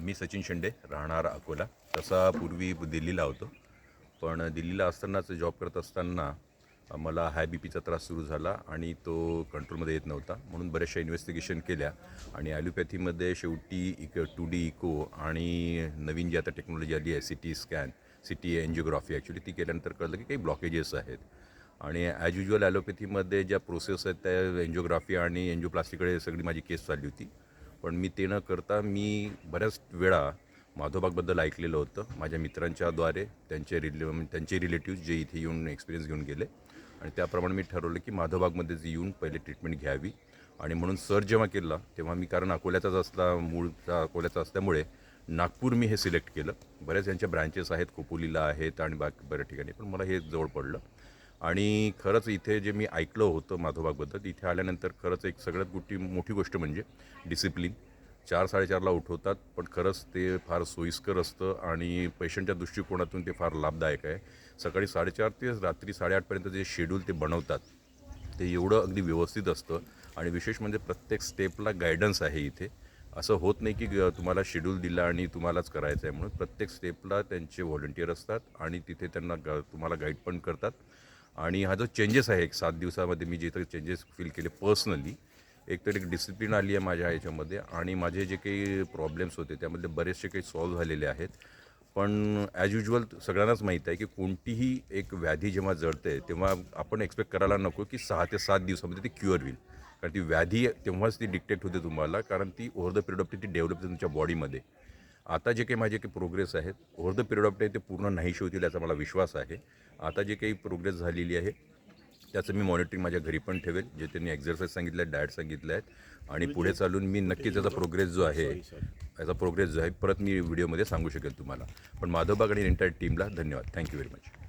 मी सचिन शेंडे राहणार अकोला. तसा पूर्वी दिल्लीला होतो. पण दिल्लीला असतानाच जॉब करत असताना मला हाय बी पीचा त्रास सुरू झाला आणि तो कंट्रोलमध्ये येत नव्हता. म्हणून बऱ्याचशा इन्व्हेस्टिगेशन केल्या आणि ॲलोपॅथीमध्ये शेवटी इक टू डी इको आणि नवीन जी आता टेक्नॉलॉजी आली आहे C T scan C T angiography actually ती केल्यानंतर कळलं की काही ब्लॉकेजेस आहेत. आणि ॲज युजल ॲलोपॅथीमध्ये ज्या प्रोसेस आहेत त्या एन्जिओग्राफी आणि एन्जिओप्लास्टीकडे सगळी माझी केस चालली होती. पण मी ते न करता मी बऱ्याच वेळा माधवबागबद्दल ऐकलेलं होतं. माझ्या मित्रांच्याद्वारे त्यांचे रिले म्हणजे त्यांचे रिलेटिव्ह जे इथे येऊन एक्सपिरियन्स घेऊन गेले. आणि त्याप्रमाणे मी ठरवलं की माधवबागमध्येच येऊन पहिले ट्रीटमेंट घ्यावी. आणि म्हणून सर जेव्हा केला तेव्हा मी कारण अकोल्याचाच असला मूळचा अकोल्याचा असल्यामुळे नागपूर मी हे सिलेक्ट केलं. बऱ्याच यांच्या ब्रँचेस आहेत कोपोलीला आहेत आणि बाकी बऱ्याच ठिकाणी. पण मला हे जवळ पडलं. आणि खरंच इथे जे मी ऐकलं होतं माधोबागबद्दल इथे आल्यानंतर खरंच एक सगळ्यात मोठी मोठी गोष्ट म्हणजे डिसिप्लिन चार साडेचारला उठवतात पण खरंच ते फार सोयीस्कर असतं आणि पेशंटच्या दृष्टिकोनातून ते फार लाभदायक आहे. सकाळी साडेचार ते रात्री साडेआठपर्यंत जे शेड्यूल ते बनवतात ते एवढं अगदी व्यवस्थित असतं आणि विशेष म्हणजे प्रत्येक स्टेपला गायडन्स आहे इथे. असं होत नाही की ग- तुम्हाला शेड्यूल दिला आणि तुम्हालाच करायचं आहे म्हणून प्रत्येक स्टेपला त्यांचे व्हॉलंटियर असतात आणि तिथे त्यांना ग तुम्हाला गाईड पण करतात. आणि हा जो चेंजेस आहे एक सात दिवसामध्ये मी जे काही चेंजेस फील केले पर्सनली एक तर एक डिसिप्लिन आली आहे माझ्या याच्यामध्ये आणि माझे जे काही प्रॉब्लेम्स होते त्यामधले बरेचसे काही सॉल्व्ह झालेले आहेत. पण ॲज युजल सगळ्यांनाच माहीत आहे की कोणतीही एक व्याधी जेव्हा जडते तेव्हा आपण एक्सपेक्ट करायला नको की सहा ते सात दिवसामध्ये ती क्युअर होईल. कारण ती व्याधी तेव्हाच ती डिक्टेक्ट होते तुम्हाला कारण ती ओव्हर द पिरियड ऑफ ती डेव्हलप होते तुमच्या बॉडीमध्ये आता जे काही माझे काही प्रोग्रेस आहेत over the period of time ते पूर्ण नाहीशी होतील याचा मला विश्वास आहे. आता जे काही प्रोग्रेस झालेली आहे त्याचं मी मॉनिटरिंग माझ्या घरी पण ठेवेल जे त्यांनी एक्झरसाईज सांगितलं आहे डाएट सांगितलं आहेत. आणि पुढे चालून मी नक्कीच त्याचा प्रोग्रेस जो आहे याचा प्रोग्रेस जो आहे परत मी व्हिडिओमध्ये सांगू शकेल तुम्हाला. पण माधवबाग आणि एंटायर टीमला धन्यवाद. Thank you very much